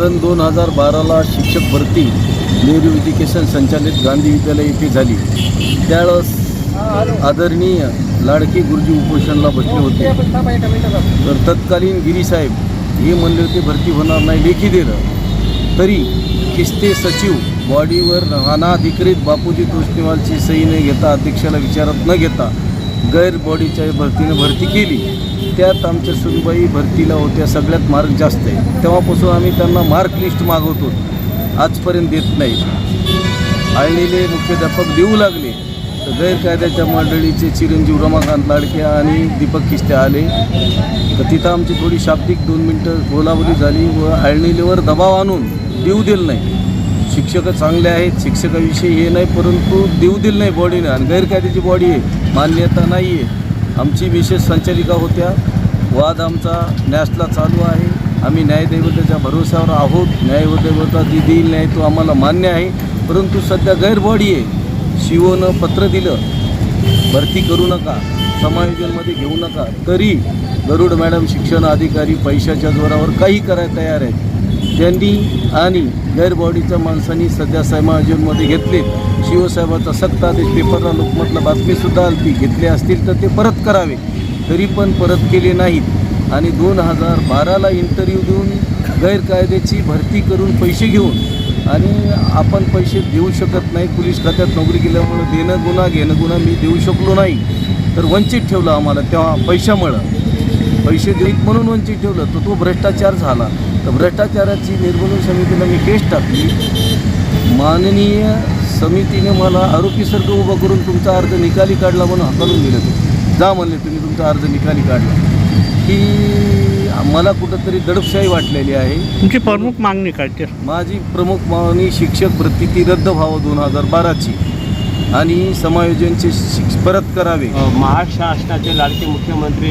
सन दोन हजार बाराला शिक्षक भरती नेहरू एज्युकेशन संचालित गांधी विद्यालय येथे झाली. त्यावेळेस आदरणीय लाडके गुरुजी उपोषणला बसले होते. तर तत्कालीन गिरीसाहेब हे म्हणले होते भरती होणार नाही लेखी दिलं तरी किस्ते सचिव बॉडीवर अनाधिकृत बापूजी तोष्णीवालची सही न घेता अध्यक्षाला विचारात न घेता गैर बॉडीच्या भरतीने भरती केली. त्यात आमच्या सुनबाई भरतीला होत्या सगळ्यात मार्क जास्त आहे. तेव्हापासून आम्ही त्यांना मार्क लिस्ट मागवतो. आजपर्यंत देत नाही. आळणीले मुख्याध्यापक देऊ लागले. तर गैरकायद्याच्या मंडळीचे चिरंजीव रमाकांत लाडके आणि दीपक किस्ते आले. तर तिथं आमची थोडी शाब्दिक दोन मिनटं बोलाबोली झाली व आळणीलेवर दबाव आणून देऊ दिलं नाही. शिक्षक चांगले आहेत शिक्षकाविषयी हे नाही परंतु देऊ दिलं नाही बॉडीनं आणि गैरकायद्याची बॉडी आहे. मान्यता नाही आहे आमची विशेष संचालिका होत्या. वाद आमचा न्यासला चालू आहे. आम्ही न्यायदेवतेच्या भरोश्यावर आहोत. न्यायदेवता जी देईल न्याय तो आम्हाला मान्य आहे. परंतु सध्या गैरबॉडी आहे. शिवोनं पत्र दिलं. भरती करू नका. समायोजनमध्ये घेऊ नका. तरी गरुड मॅडम शिक्षण अधिकारी पैशाच्या जोरावर काही करायला तयार आहेत. त्यांनी आणि गैरबॉडीच्या माणसांनी सध्या समायोजनमध्ये घेतले. शिवसाहेबाचा सक्त पेपरला लोकमतला बातमीसुद्धा आली घेतली घेतले असतील तर ते परत करावे. तरी पण परत केले नाहीत. आणि दोन हजार बाराला इंटरव्ह्यू देऊन गैरकायद्याची भरती करून पैसे घेऊन आणि आपण पैसे देऊ शकत नाही. पोलीस खात्यात नोकरी केल्यामुळं देणं गुन्हा घेणं गुन्हा मी देऊ शकलो नाही. तर वंचित ठेवलं आम्हाला तेव्हा पैशामुळं. पैसे देत म्हणून वंचित ठेवलं तर तो भ्रष्टाचार झाला. तर भ्रष्टाचाराची निर्मूलन समितीला मी केस टाकली. माननीय समितीने मला आरोपीसारखं उभं करून तुमचा अर्ज निकाली काढला म्हणून हाकलून दिलं ते. जा म्हणले तुम्ही तुमचा अर्ज निकाली काढला. की मला कुठंतरी दडपशाही वाटलेली आहे. तुमची प्रमुख मागणी काय ते? माझी प्रमुख मागणी शिक्षक भरती ती रद्द व्हावं दोन हजार बाराची. आणि समायोजनचे शिक्ष परत करावे. महाराष्ट्र शासनाचे लाडके मुख्यमंत्री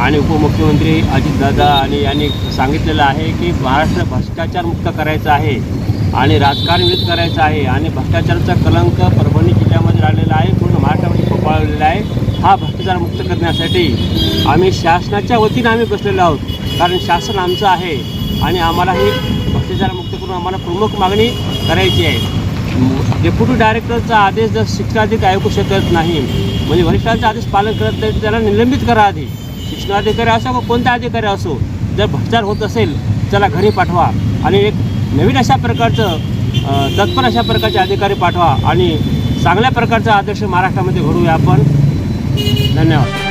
आणि उपमुख्यमंत्री अजितदादा आणि यांनी सांगितलेलं आहे की महाराष्ट्र भ्रष्टाचार मुक्त करायचं आहे आणि राजकारण विरुद्ध करायचं आहे आणि भ्रष्टाचाराचा कलंक परभणी जिल्ह्यामध्ये राहिलेला आहे पूर्ण महाराष्ट्रामध्ये फोपाळलेला आहे. हा भ्रष्टाचार मुक्त करण्यासाठी आम्ही शासनाच्या वतीनं आम्ही बसलेलो आहोत. कारण शासन आमचं आहे आणि आम्हाला हे भ्रष्टाचार मुक्त करून आम्हाला प्रमुख मागणी करायची आहे. डेप्युटी डायरेक्टरचा आदेश जर शिक्षणाधिकारी ऐकू शकत नाही म्हणजे वरिष्ठांचा आदेश पालन करत नाही त्याला निलंबित करा आधी. शिक्षणाधिकारी असो किंवा कोणता अधिकारी असो जर भ्रष्टाचार होत असेल त्याला घरी पाठवा आणि एक नवीन अशा प्रकारचं तत्पर अशा प्रकारचे अधिकारी पाठवा आणि चांगल्या प्रकारचा आदर्श महाराष्ट्रामध्ये घडवूया आपण. धन्यवाद.